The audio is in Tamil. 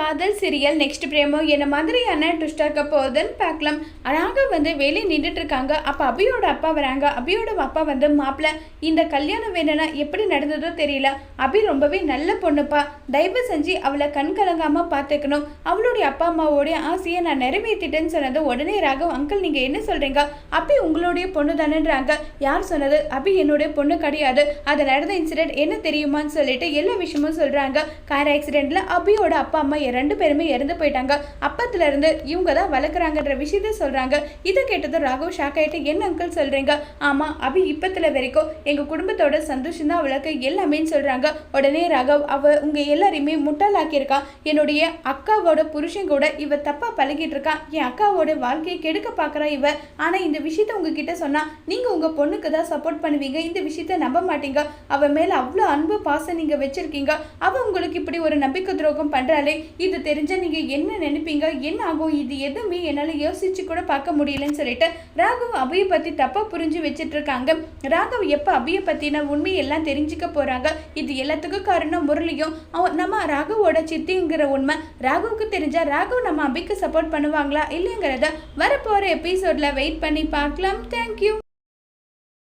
காதல் சீரியல் நெக்ஸ்ட் பிரேமோ என்ன மாதிரியான ட்விஸ்டாக இருக்க போகுதுன்னு பார்க்கலாம். அழகாக வந்து வெளியே நின்றுட்டு இருக்காங்க. அப்போ அபியோட அப்பா வராங்க. அபியோட அப்பா வந்து மாப்பிள்ள இந்த கல்யாணம் வேணும்னா எப்படி நடந்ததோ தெரியல. அபி ரொம்பவே நல்ல பொண்ணுப்பா. தயவு செஞ்சு அவளை கண் கலங்காமல் பார்த்துக்கணும். அவளுடைய அப்பா அம்மாவோடைய ஆசையை நான் நிறைவேற்றிட்டேன்னு சொன்னது உடனே ராகவ் அங்கிள் நீங்கள் என்ன சொல்கிறீங்க அபி உங்களுடைய பொண்ணு தானேன்றாங்க. யார் சொன்னது? அபி என்னுடைய பொண்ணு கிடையாது. அது நடந்த இன்சிடென்ட் என்ன தெரியுமான்னு சொல்லிட்டு எல்லா விஷயமும் சொல்கிறாங்க கார் ஆக்சிடெண்ட்டில் அபியோட அப்பா அம்மா ரெண்டு பேருமே இறந்து போயிட்டாங்க. அப்பத்துல இருந்து இவங்க தான் வளர்க்குறாங்கன்ற விஷயத்த சொல்கிறாங்க இதை கேட்டது ராகவ் ஷாக் ஆகிட்டு என்ன அங்கிள் சொல்கிறீங்க ஆமாம் அபி இப்பத்துல வரைக்கும் எங்கள் குடும்பத்தோட சந்தோஷம் தான் அவளுக்கு எல்லாமே சொல்கிறாங்க உடனே ராகவ் அவ உங்கள் எல்லாரையுமே முட்டாளாக்கியிருக்கா. என்னுடைய அக்காவோட புருஷன் கூட இவ தப்பாக பழகிட்டு இருக்கா. என் அக்காவோட வாழ்க்கையை கெடுக்க பார்க்குறா இவ. ஆனால் இந்த விஷயத்த உங்ககிட்ட சொன்னா நீங்கள் உங்கள் பொண்ணுக்கு தான் சப்போர்ட் பண்ணுவீங்க. இந்த விஷயத்த நம்ப மாட்டீங்க. அவ மேலே அவ்வளோ அன்பு பாசம் நீங்கள் வச்சிருக்கீங்க. அவ உங்களுக்கு இப்படி ஒரு நம்பிக்கை துரோகம் பண்ணுறாளே இது தெரிஞ்சால் நீங்கள் என்ன நினைப்பீங்க? என்ன ஆகும்? இது எதுவுமே என்னால் யோசிச்சு கூட பார்க்க முடியலன்னு சொல்லிட்டு ராகவ் அபியை பற்றி தப்பாக புரிஞ்சு வச்சுட்டு இருக்காங்க. ராகவ் எப்போ அபியை பற்றின உண்மையெல்லாம் தெரிஞ்சுக்க போகிறாங்க இது எல்லாத்துக்கும் காரணம் முரளியும். அவன் நம்ம ராகவோட சித்திங்கிற உண்மை. ராகவுக்கு தெரிஞ்சால் ராகவ் நம்ம அபிக்கு சப்போர்ட் பண்ணுவாங்களா இல்லைங்கிறத வரப்போகிற எபிசோடில் வெயிட் பண்ணி பார்க்கலாம். தேங்க்யூ